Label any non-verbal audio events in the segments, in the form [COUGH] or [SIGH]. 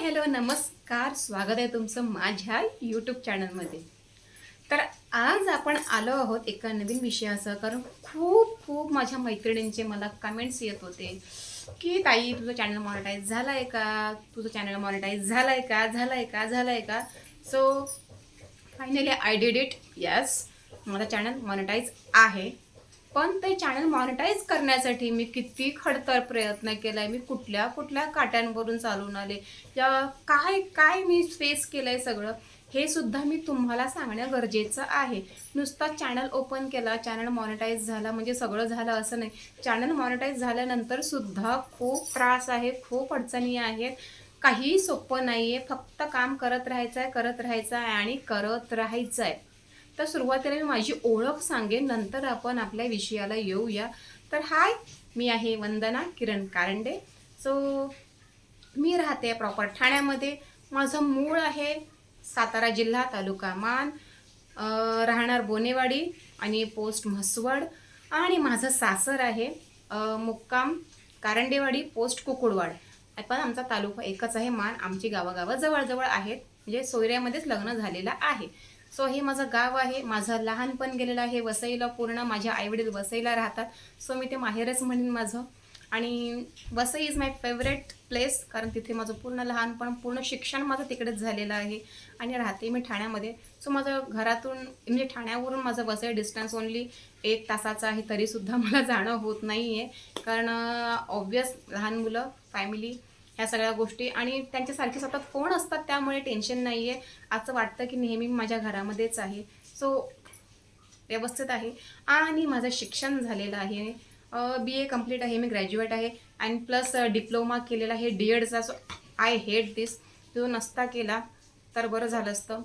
Hello नमस्कार. स्वागत आहे तुमचं माझ्या यूट्यूब चॅनलमध्ये तर आज आपण आलो आहोत एका नवीन विषयासह कारण खूप खूप माझ्या मैत्रिणींचे मला कमेंट्स येत होते की ताई तुझं चॅनल मॉनिटाईज झालं आहे का? तुझं चॅनल मॉनिटाईज झालं आहे का? झालं आहे का? झालं आहे का? So finally I did it yes माझं चॅनल मॉनिटाईज आहे. पण ते चॅनल मॉनिटाईज करण्यासाठी मी किती खडतर प्रयत्न केलाय मी कुठल्या कुठल्या काट्यांवरून चालून आले या काय काय मी फेस केलंय सगळं हे सुद्धा मी तुम्हाला सांगणं गरजेचं आहे. नुसता चॅनल ओपन केला चॅनल मॉनिटाईज झाला म्हणजे सगळं झालं असं नाही. चॅनल मॉनिटाईज झाल्यानंतर सुद्धा खूप त्रास आहे खूप अडचणी आहेत. काहीही सोपं नाही आहे फक्त काम करत राहायचं आहे करत राहायचं आहे आणि करत राहायचं आहे तर सुरुवातीला मी माझी ओळख सांगेन नंतर आपण आपल्या विषयाला येऊया. तर हाय मी आहे वंदना किरण कारंडे. सो मी राहते प्रॉपर ठाण्यामध्ये. माझं मूळ आहे सातारा जिल्हा तालुका मान. राहणार बोनेवाडी आणि पोस्ट म्हसवड. आणि माझं सासर आहे मुक्काम कारंडेवाडी पोस्ट कुकुडवाड. पण आमचा तालुका एकच आहे मान. आमची गावागावं जवळजवळ आहेत. म्हणजे सोयऱ्यामध्येच लग्न झालेलं आहे. सो हे माझं गाव आहे. माझं लहानपण गेलेलं आहे. वसईला पूर्ण माझ्या आईवडील वसईला राहतात. सो मी ते माहेरच म्हणेन माझं. आणि Vasai is my favourite place कारण तिथे माझं पूर्ण लहानपण पूर्ण शिक्षण माझं तिकडेच झालेलं आहे. आणि राहते मी ठाण्यामध्ये. सो माझं घरातून म्हणजे ठाण्यावरून माझं वसई डिस्टन्स ओनली एक तासाचं आहे. तरीसुद्धा [LAUGHS] मला जाणं होत नाही आहे कारण ऑब्वियस लहान मुलं फॅमिली ह्या सगळ्या गोष्टी. आणि त्यांच्यासारखे सतत फोन असतात त्यामुळे टेन्शन नाही आहे असं वाटतं की नेहमी माझ्या घरामध्येच आहे. सो व्यवस्थित आहे. आणि माझं शिक्षण झालेलं आहे. बी ए कंप्लीट आहे. मी ग्रॅज्युएट आहे. आणि प्लस डिप्लोमा केलेला आहे. डी एडचा सो आय हेट दिस तो नसता केला तर बरं झालं असतं.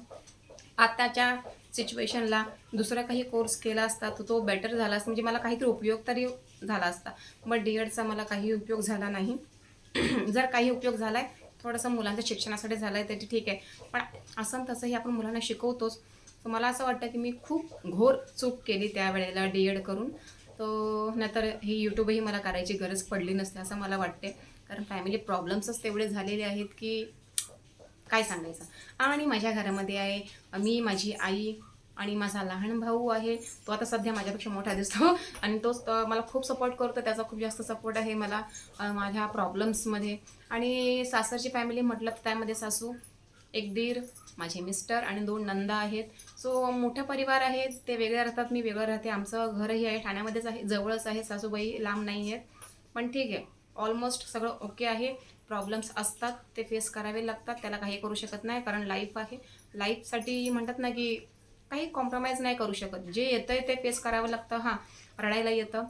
आत्ताच्या सिच्युएशनला दुसरा काही कोर्स केला असता तर तो बेटर झाला असता. म्हणजे मला काहीतरी उपयोग तरी झाला असता. बट डी एडचा मला काही उपयोग झाला नाही. [CLEARS THROAT] जर काही उपयोग झाला आहे थोडंसं मुलांच्या शिक्षणासाठी झालं आहे तरी ठीक आहे. पण असं तसंही आपण मुलांना शिकवतोच. तर मला असं वाटतं की मी खूप घोर चूक केली त्यावेळेला डी एड करून. तो नाहीतर ही यूट्यूबही मला करायची गरज पडली नसते असं मला वाटते कारण फॅमिली प्रॉब्लेम्सच तेवढे झालेले आहेत की काय सांगायचं? आणि माझ्या घरामध्ये आहे मी माझी आई आणि माझा लहान भाऊ आहे तो आता सध्या माझ्यापेक्षा मोठा दिसतो. आणि तोच मला खूप सपोर्ट करतो त्याचा खूप जास्त सपोर्ट आहे मला माझ्या प्रॉब्लेम्समध्ये आणि सासरची फॅमिली म्हटलं तर त्यामध्ये सासू एक दीर माझे मिस्टर आणि दोन नंदा आहेत. सो मोठा परिवार आहे ते वेगळे राहतात मी वेगळं राहते. आमचं घरही आहे ठाण्यामध्येच आहे जवळच आहे सासूबाई लांब नाही आहेत. पण ठीक आहे ऑलमोस्ट सगळं ओके आहे. प्रॉब्लेम्स असतात ते फेस करावे लागतात त्याला काही करू शकत नाही कारण लाईफ आहे. लाईफसाठी म्हणतात ना की काही कॉम्प्रोमाइज नाही करू शकत. जे येतं आहे ते फेस करावं लागतं. हां रडायला येतं.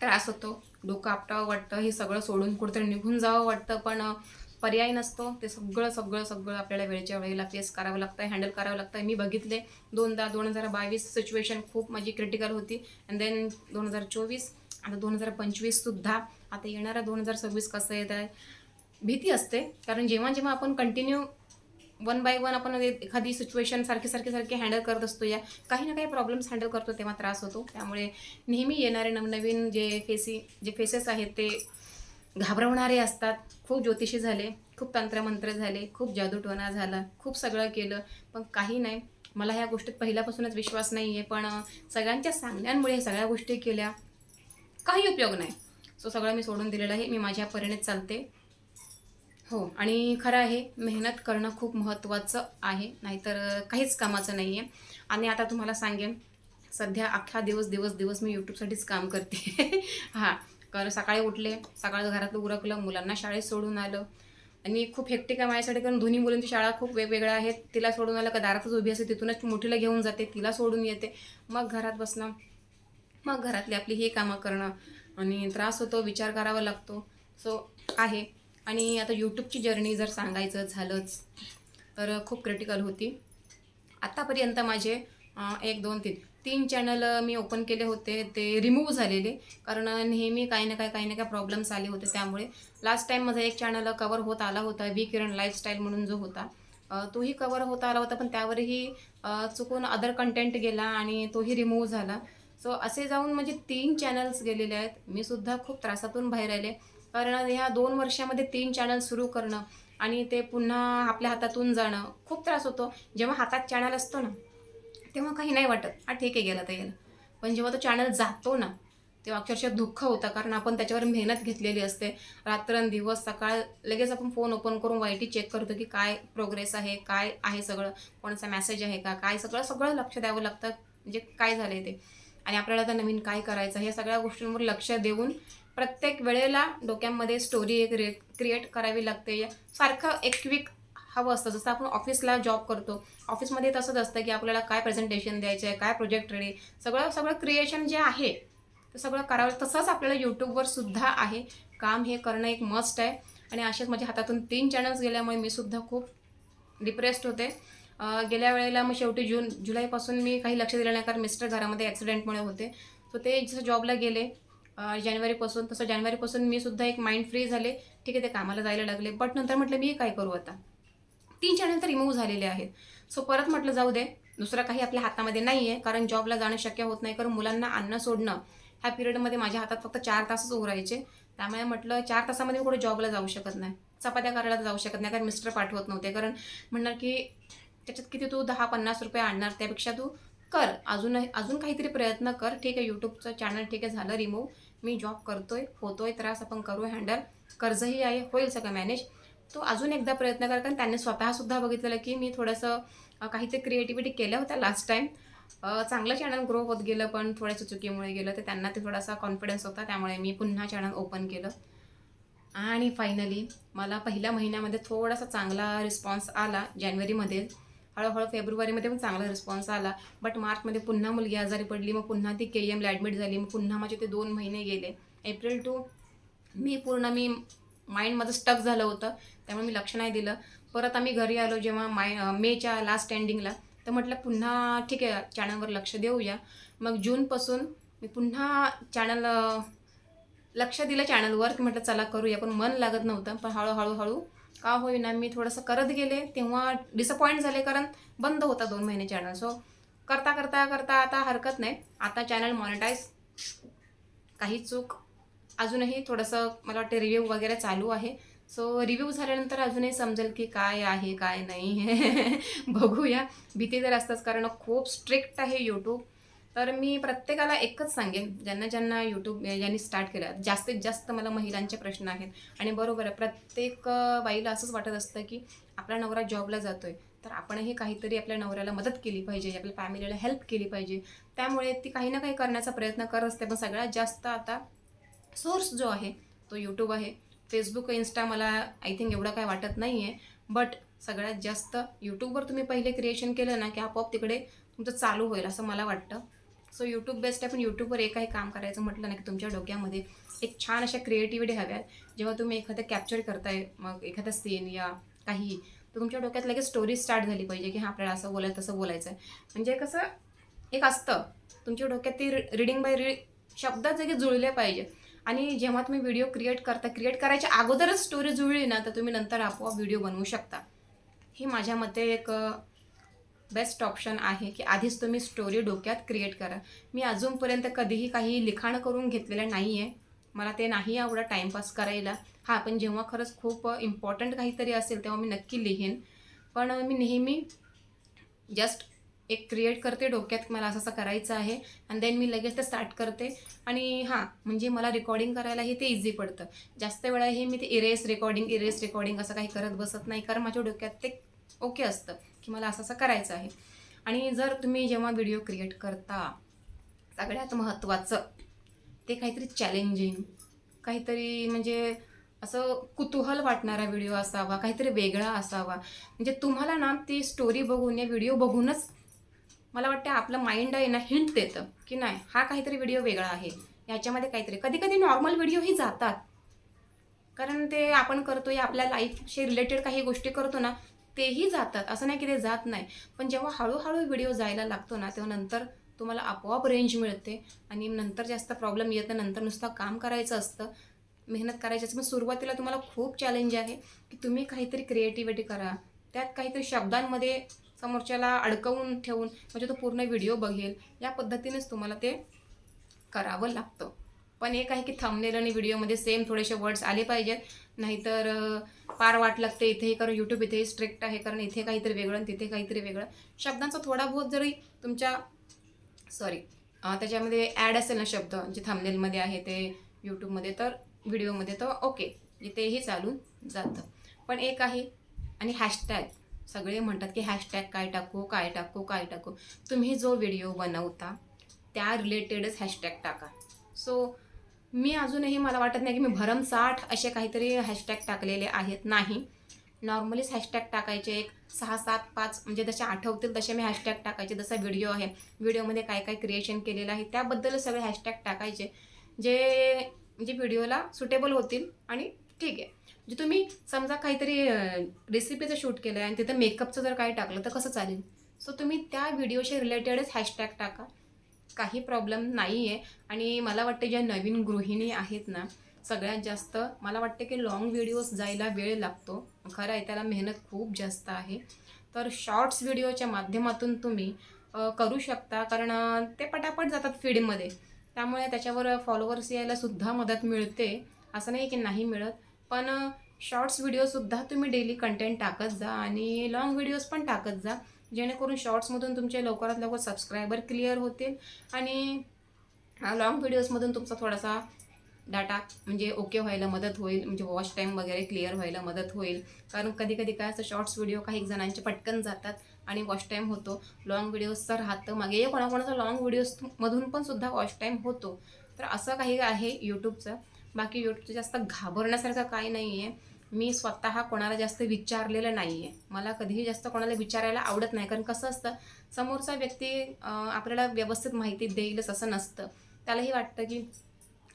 त्रास होतो. डोकं आपटावं वाटतं. हे सगळं सोडून कुठेतरी निघून जावं वाटतं. पण पर्याय नसतो. ते सगळं सगळं सगळं आपल्याला वेळच्या वेळेला फेस करावं लागतं हँडल करावं लागतं. मी बघितले दोनदा दोन हजार बावीस सिच्युएशन खूप माझी क्रिटिकल होती. अँड देन दोन हजार चोवीस आता दोन हजार पंचवीससुद्धा आता येणारा दोन हजार सव्वीस कसं येत आहे भीती असते. कारण जेव्हा जेव्हा आपण कंटिन्यू वन बाय वन आपण एखादी सिच्युएशन सारखी सारखी सारखी हँडल करत असतो या. काही ना काही प्रॉब्लेम्स हँडल करतो तेव्हा त्रास होतो. त्यामुळे नेहमी येणारे नवनवीन जे फेसी जे फेसेस आहेत ते घाबरवणारे असतात. खूप ज्योतिषी झाले खूप तंत्रमंत्र झाले खूप जादूटोना झाला खूप सगळं केलं. पण काही नाही. मला ह्या गोष्टीत पहिल्यापासूनच विश्वास नाही आहे पण सगळ्यांच्या सांगण्यांमुळे सगळ्या गोष्टी केल्या. काही उपयोग नाही. सो सगळं मी सोडून दिलेलं आहे. मी माझ्या परीनेच चालते. हो. आणि खरं आहे मेहनत करणं खूप महत्त्वाचं आहे नाहीतर काहीच कामाचं नाही आहे आणि आता तुम्हाला सांगेन सध्या अख्खा दिवस दिवस दिवस मी यूट्यूबसाठीच काम करते. [LAUGHS] हां कारण सकाळी उठले सकाळी घरातलं उरकलं मुलांना शाळेत सोडून आलं. आणि खूप हेक्टिक आहे माझ्यासाठी कारण दोन्ही मुलींची शाळा खूप वेगवेगळ्या आहेत. तिला सोडून आलं का दारातच उभी असते तिथूनच मोठीला घेऊन जाते तिला सोडून येते. मग घरात बसणं मग घरातली आपली ही कामं करणं. आणि त्रास होतो विचार करावा लागतो. सो आहे. आणि आता यूट्यूबची जर्नी जर सांगायचं झालंच तर खूप क्रिटिकल होती. आत्तापर्यंत माझे एक दोन तीन तीन चॅनल मी ओपन केले होते ते रिमूव्ह झालेले. कारण नेहमी काही ना काही काही ना काही प्रॉब्लेम्स आले होते त्यामुळे. लास्ट टाईम माझा एक चॅनल कवर होत आला होता वी किरण लाईफस्टाईल म्हणून जो होता. तोही कवर होत आला होता पण त्यावरही चुकून अदर कंटेंट गेला आणि तोही रिमूव्ह झाला. सो असे जाऊन म्हणजे तीन चॅनल्स गेलेले आहेत. मी सुद्धा खूप त्रासातून बाहेर आले. कारण ह्या दोन वर्षामध्ये तीन चॅनल सुरू करणं आणि ते पुन्हा आपल्या हातातून जाणं खूप त्रास होतो. जेव्हा हातात चॅनल असतो ना तेव्हा काही नाही वाटत. हा ठीक आहे गेला तर गेला. पण जेव्हा तो चॅनल जातो ना तेव्हा अक्षरशः दुःख होतं. कारण आपण त्याच्यावर मेहनत घेतलेली असते. रात्रंदिवस सकाळ लगेच आपण फोन ओपन करून वाईटी चेक करतो की काय प्रोग्रेस आहे काय आहे सगळं? कोणाचा मेसेज आहे का? काय सगळं सगळं लक्ष द्यावं लागतं. म्हणजे काय झालं आहे ते? आणि आपल्याला आता नवीन काय करायचं हे सगळ्या गोष्टींवर लक्ष देऊन प्रत्येक वेळेला डोक्यामध्ये स्टोरी एक क्रिएट करावी लागते. सारखं एक क्विक हवं असतं. जसं आपण ऑफिसला जॉब करतो. ऑफिसमध्ये तसंच असतं की आपल्याला काय प्रेझेंटेशन द्यायचं आहे काय प्रोजेक्ट रेडी सगळं सगळं क्रिएशन जे आहे ते सगळं करावं. तसंच आपल्याला यूट्यूबवर सुद्धा आहे. काम हे करणं एक मस्ट आहे. आणि असेच माझ्या हातातून तीन चॅनल्स गेल्यामुळे मी सुद्धा खूप डिप्रेस्ड होते. गेल्या वेळेला मग शेवटी जून जुलैपासून मी काही लक्ष दिलं नाही कारण मिस्टर घरामध्ये ॲक्सिडेंटमुळे होते. सो ते जसं जॉबला गेले जानेवारीपासून तसं जानेवारीपासून मी सुद्धा एक माइंड फ्री झाले. ठीक आहे ते कामाला जायला लागले. बट नंतर म्हटलं मी काय करू आता? तीन चॅनल तर रिमूव्ह झालेले आहेत. सो परत म्हटलं जाऊ दे. दुसरं काही आपल्या हातामध्ये नाही आहे कारण जॉबला जाणं शक्य होत नाही कारण मुलांना आणणं सोडणं ह्या पिरियडमध्ये माझ्या हातात फक्त चार तासच उरायचे. त्यामुळे म्हटलं चार तासामध्ये मी कुठे जॉबला जाऊ शकत नाही. चपात्या करायला जाऊ शकत नाही कारण मिस्टर पाठवत नव्हते. कारण म्हणणार की त्याच्यात किती तू दहा पन्नास रुपये आणणार त्यापेक्षा तू कर. अजून अजून काहीतरी प्रयत्न कर. ठीक आहे यूट्यूबचं चॅनल ठीक आहे झालं रिमूव्ह मी जॉब करतोय होतोय त्रास आपण करू हँडल कर्जही आहे होईल सगळं मॅनेज तो अजून एकदा प्रयत्न कर कारण त्यांनी स्वतःसुद्धा बघितलेलं की मी थोडंसं काहीतरी क्रिएटिव्हिटी केल्या होत्या लास्ट टाईम चांगलं चॅनल ग्रो होत गेलं पण थोड्याशा चुकीमुळे गेलं. तर त्यांना ते थोडासा कॉन्फिडन्स होता त्यामुळे मी पुन्हा चॅनल ओपन केलं. आणि फायनली मला पहिल्या महिन्यामध्ये थोडासा चांगला रिस्पॉन्स आला जानेवारीमध्ये हळूहळू फेब्रुवारीमध्ये पण चांगला रिस्पॉन्स आला. बट मार्चमध्ये पुन्हा मुलगी आजारी पडली मग पुन्हा ती के एमला ॲडमिट झाली मग पुन्हा माझे ते दोन महिने गेले. एप्रिल टू मी पूर्ण मी माइंड माझं स्टक झालं होतं त्यामुळे मी लक्ष नाही दिलं. परत आम्ही घरी आलो जेव्हा माय मेच्या लास्ट एंडिंगला तर म्हटलं पुन्हा ठीक आहे चॅनलवर लक्ष देऊया. मग जूनपासून मी पुन्हा चॅनल लक्ष दिलं चॅनलवर की म्हटलं चला करूया पण मन लागत नव्हतं. पण हळूहळू हळू का होईना मी थोडंसं करत गेले तेव्हा डिसअपॉईंट झाले कारण बंद होता दोन महिने चॅनल सो करता करता करता आता हरकत नाही. आता चॅनल मॉनिटाईज काही चूक अजूनही थोडंसं मला वाटतं रिव्ह्यू वगैरे चालू आहे. सो रिव्ह्यू झाल्यानंतर अजूनही समजेल की काय आहे काय नाही. [LAUGHS] बघूया. भीती तर असतंच कारण खूप स्ट्रिक्ट आहे यूट्यूब तर मी प्रत्येकाला एकच सांगेन ज्यांना ज्यांना यूट्यूब यांनी स्टार्ट केलं जास्तीत जास्त मला महिलांचे प्रश्न आहेत. आणि बरोबर आहे प्रत्येक बाईला असंच वाटत असतं की आपला नवरा जॉबला जातोय. तर आपणही काहीतरी आपल्या नवऱ्याला मदत केली पाहिजे आपल्या फॅमिलीला हेल्प केली पाहिजे. त्यामुळे ती काही ना काही करण्याचा प्रयत्न करत असते. पण सगळ्यात जास्त आता सोर्स जो आहे तो यूट्यूब आहे. फेसबुक इन्स्टा मला आय थिंक एवढं काय वाटत नाही आहे बट सगळ्यात जास्त यूट्यूबवर तुम्ही पहिले क्रिएशन केलं ना की आपोआप तिकडे तुमचं चालू होईल असं मला वाटतं. सो यूट्यूब बेस्ट आहे पण यूट्यूबवर एकही काम करायचं म्हटलं ना की तुमच्या डोक्यामध्ये एक छान अशा क्रिएटिव्हिटी हव्यात. जेव्हा तुम्ही एखादं कॅप्चर करताय मग एखादा सीन या काही तर तुमच्या डोक्यात लगेच स्टोरी स्टार्ट झाली पाहिजे की हां आपल्याला असं बोलायचं तसं बोलायचं आहे म्हणजे कसं एक असतं. तुमच्या डोक्यात ती रिडिंग बाय रीड शब्दात जगे जुळले पाहिजे. आणि जेव्हा तुम्ही व्हिडिओ क्रिएट करता क्रिएट करायच्या अगोदरच स्टोरी जुळली ना तर तुम्ही नंतर आपोआप व्हिडिओ बनवू शकता. हे माझ्या मते एक बेस्ट ऑप्शन आहे की आधीच तुम्ही स्टोरी डोक्यात क्रिएट करा. मी अजूनपर्यंत कधीही काही लिखाण करून घेतलेलं नाही आहे मला ते नाही आवडत टाईमपास करायला. हां पण जेव्हा खरंच खूप इम्पॉर्टंट काहीतरी असेल तेव्हा मी नक्की लिहीन. पण मी नेहमी जस्ट एक क्रिएट करते डोक्यात मला असं असं करायचं आहे आणि देन मी लगेच ते स्टार्ट करते. आणि हां म्हणजे मला रेकॉर्डिंग करायलाही ते इझी पडतं. जास्त वेळा हे मी ते इरेस रेकॉर्डिंग इरेस रेकॉर्डिंग असं काही करत बसत नाही कारण माझ्या डोक्यात ते ओके असतं. की मला असं असं करायचं आहे. आणि जर तुम्ही जेव्हा व्हिडिओ क्रिएट करता सगळ्यात महत्त्वाचं ते काहीतरी चॅलेंजिंग काहीतरी म्हणजे असं कुतूहल वाटणारा व्हिडिओ असावा काहीतरी वेगळा असावा. म्हणजे तुम्हाला ना ती स्टोरी बघून या व्हिडिओ बघूनच मला वाटतं आपलं माइंड आहे ना हिंट देतं की नाही हा काहीतरी व्हिडिओ वेगळा आहे. याच्यामध्ये काहीतरी कधी कधी नॉर्मल व्हिडिओही जातात. कारण ते आपण करतो या आपल्या लाईफशी रिलेटेड काही गोष्टी करतो ना तेही जातात. असं नाही की ते जात नाही. पण जेव्हा हळूहळू व्हिडिओ जायला लागतो ना तेव्हा नंतर तुम्हाला आपोआप रेंज मिळते आणि नंतर जास्त प्रॉब्लेम येत नाही. नंतर नुसतं काम करायचं असतं मेहनत करायची असते. पण सुरुवातीला तुम्हाला खूप चॅलेंज आहे की तुम्ही काहीतरी क्रिएटिव्हिटी करा. त्यात काहीतरी शब्दांमध्ये समोरच्याला अडकवून ठेवून म्हणजे तो पूर्ण व्हिडिओ बघेल. या पद्धतीनेच तुम्हाला ते करावं लागतं. पण एक आहे की थंबनेल आणि व्हिडिओमध्ये सेम थोडेसे वर्ड्स आले पाहिजेत. नाहीतर पार वाट लागते इथे कारण यूट्यूब इथे स्ट्रिक्ट आहे कारण इथे काहीतरी वेगळं आणि तिथे काहीतरी वेगळं. शब्दांचा थोडा बहुत जरी तुमच्या सॉरी त्याच्यामध्ये ॲड असेल ना शब्द जे थांबनेलमध्ये आहे ते यूट्यूबमध्ये तर व्हिडिओमध्ये तर ओके इथेही चालून जातं. पण एक आहे आणि हॅशटॅग सगळे म्हणतात की हॅशटॅग काय टाकू काय टाकू काय टाकू. तुम्ही जो व्हिडिओ बनवता त्या रिलेटेडच हॅशटॅग टाका. सो मी अजूनही मला वाटत नाही की मी भरमसाठ असे काहीतरी हॅशटॅग टाकलेले आहेत नाही. नॉर्मलीच हॅशटॅग टाकायचे एक सहा सात पाच म्हणजे जसे आठवतील तसे मी हॅशटॅग टाकायचे जसा व्हिडिओ आहे. व्हिडिओमध्ये काय काय क्रिएशन केलेलं आहे त्याबद्दल सगळे हॅशटॅग टाकायचे जे जे व्हिडिओला सुटेबल होतील आणि ठीक आहे. जे तुम्ही समजा काहीतरी रेसिपीचं शूट केलं आहे आणि तिथं मेकअपचं जर काही टाकलं तर कसं चालेल? सो तुम्ही त्या व्हिडिओशी रिलेटेडच हॅशटॅग टाका. काही प्रॉब्लेम नाही आहे आणि मला वाटते ज्या नवीन गृहिणी आहेत ना सगळ्यात जास्त मला वाटते की लॉंग व्हिडिओज जायला वेळ लागतो. खरं आहे त्याला मेहनत खूप जास्त आहे. तर शॉर्ट्स व्हिडिओच्या माध्यमातून तुम्ही करू शकता. कारण ते पटापट जातात फीडमध्ये त्यामुळे त्याच्यावर फॉलोअर्स यायला सुद्धा मदत मिळते. असं नाही की नाही मिळत. पण शॉर्ट्स व्हिडिओसुद्धा तुम्ही डेली कंटेंट टाकत जा आणि लॉंग व्हिडिओज पण टाकत जा. जेणेकरून शॉर्ट्समधून तुमचे लवकरात लवकर सबस्क्रायबर क्लिअर होतील. आणि लॉंग व्हिडिओजमधून तुमचा थोडासा डाटा म्हणजे ओके व्हायला मदत होईल. म्हणजे वॉच टाईम वगैरे क्लिअर व्हायला मदत होईल. कारण कधी कधी काय असं शॉर्ट्स व्हिडिओ काही जणांचे पटकन जातात आणि वॉच टाईम होतो. लॉंग व्हिडिओजचं राहतं मागे. कोणाकोणाचा लॉंग व्हिडिओजमधून पण सुद्धा वॉच टाईम होतो. तर असं काही आहे यूट्यूबचं बाकी यूट्यूबचं जास्त घाबरण्यासारखं काही नाही आहे मी स्वतः कोणाला जास्त विचारलेलं नाही आहे मला कधीही जास्त कोणाला विचारायला आवडत नाही. कारण कसं असतं समोरचा व्यक्ती आपल्याला व्यवस्थित माहिती देईलच असं नसतं. त्यालाही वाटतं की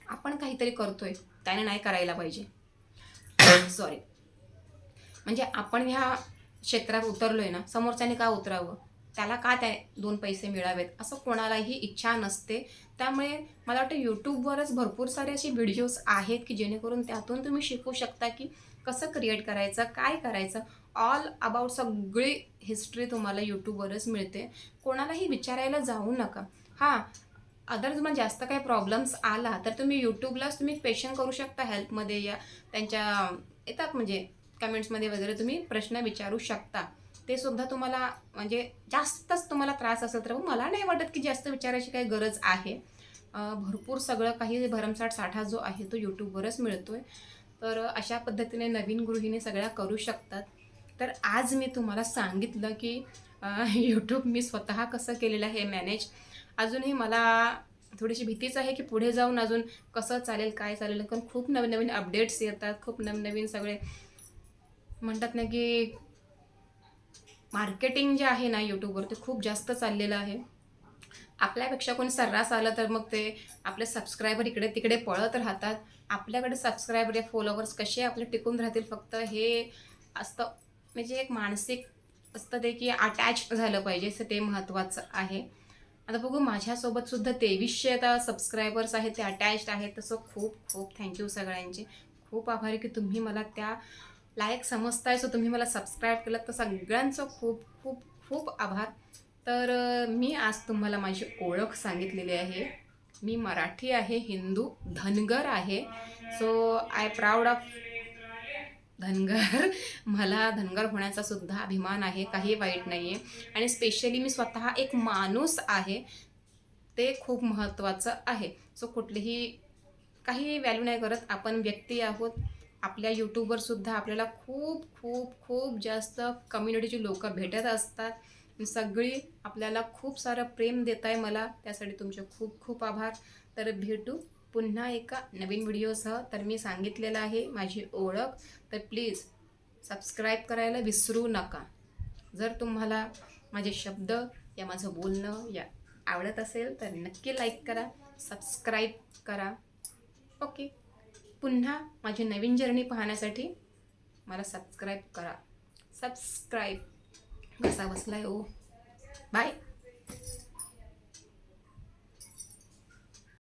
आपण काहीतरी करतोय त्याने नाही करायला पाहिजे. [COUGHS] सॉरी म्हणजे आपण ह्या क्षेत्रात उतरलोय ना समोरच्याने का उतरावं? त्याला का त्या दोन पैसे मिळावेत? असं कोणालाही इच्छा नसते. त्यामुळे मला वाटतं यूट्यूबवरच भरपूर सारे असे व्हिडिओज आहेत की जेणेकरून त्यातून तुम्ही शिकू शकता की कसं क्रिएट करायचं काय करायचं ऑल अबाउट सगळी हिस्ट्री तुम्हाला यूट्यूबवरच मिळते. कोणालाही विचारायला जाऊ नका. हां अदर तुम्हाला जास्त काही प्रॉब्लेम्स आला तर तुम्ही यूट्यूबलाच तुम्ही क्वेश्चन करू शकता हेल्पमध्ये या त्यांच्या येतात म्हणजे कमेंट्समध्ये वगैरे तुम्ही प्रश्न विचारू शकता. ते सुद्धा तुम्हाला म्हणजे जास्तच तुम्हाला त्रास असेल तर मला नाही वाटत की जास्त विचारायची काही गरज आहे. भरपूर सगळं काही भरमसाठ साठा जो आहे तो यूट्यूबवरच आहे तर अशा पद्धतीने नवीन गृहिणी सगळ्या करू शकतात. तर आज मी तुम्हाला सांगितलं की यूट्यूब मी स्वतः कसं केलेलं आहे मॅनेज अजूनही मला थोडीशी भीतीच आहे की पुढे जाऊन अजून कसं चालेल काय चालेल कारण खूप नवीन नवीन अपडेट्स येतात खूप नवीन सगळे. म्हणतात ना की मार्केटिंग जे आहे ना यूट्यूबवर ते खूप जास्त चाललेलं आहे. आपल्यापेक्षा कोणी सर्रास आलं तर मग ते आपले सबस्क्रायबर इकडे तिकडे पळत राहतात. आपल्याकडे सबस्क्रायबर या फॉलोवर्स कसे आपले टिकून राहतील फक्त हे असतं म्हणजे एक मानसिक असतं ते की अटॅच झालं पाहिजे असं ते महत्त्वाचं आहे. आता बघू माझ्यासोबत सुद्धा तेवीसशे आता सबस्क्रायबर्स आहेत ते अटॅच्ड आहेत तसं खूप खूप थँक्यू सगळ्यांचे. खूप आभारी की तुम्ही मला त्या लायक समजताय सो तुम्ही मला सबस्क्राईब केलं तर सगळ्यांचं खूप खूप खूप आभार. तर मी आज तुम्हाला माझी ओळख सांगितलेली आहे. मी मराठी आहे हिंदू धनगर आहे. So I proud of Dhangar. [LAUGHS] मला धनगर होण्याचा सुद्धा अभिमान आहे काही वाईट नाही आहे आणि स्पेशली मी स्वतः एक माणूस आहे. ते खूप महत्त्वाचं आहे. सो कुठलीही काही व्हॅल्यू नाही करत. आपण व्यक्ती आहोत. आपल्या यूट्यूबवर सुद्धा आपल्याला खूप खूप खूप जास्त कम्युनिटीची लोकं भेटत असतात. सगळी आपल्याला खूप सारं प्रेम देत आहे मला. त्यासाठी तुमचे खूप खूप आभार. तर भेटू पुन्हा एका नवीन व्हिडिओसह. तर मी सांगितलेलं आहे माझी ओळख. तर प्लीज सबस्क्राईब करायला विसरू नका. जर तुम्हाला माझे शब्द या माझं बोलणं या आवडत असेल तर नक्की लाईक करा सबस्क्राईब करा. ओके पुन्हा माझी नवीन जर्नी पाहण्यासाठी मला सबस्क्राईब करा. सबस्क्राईब कसा बसलाय ओ बाय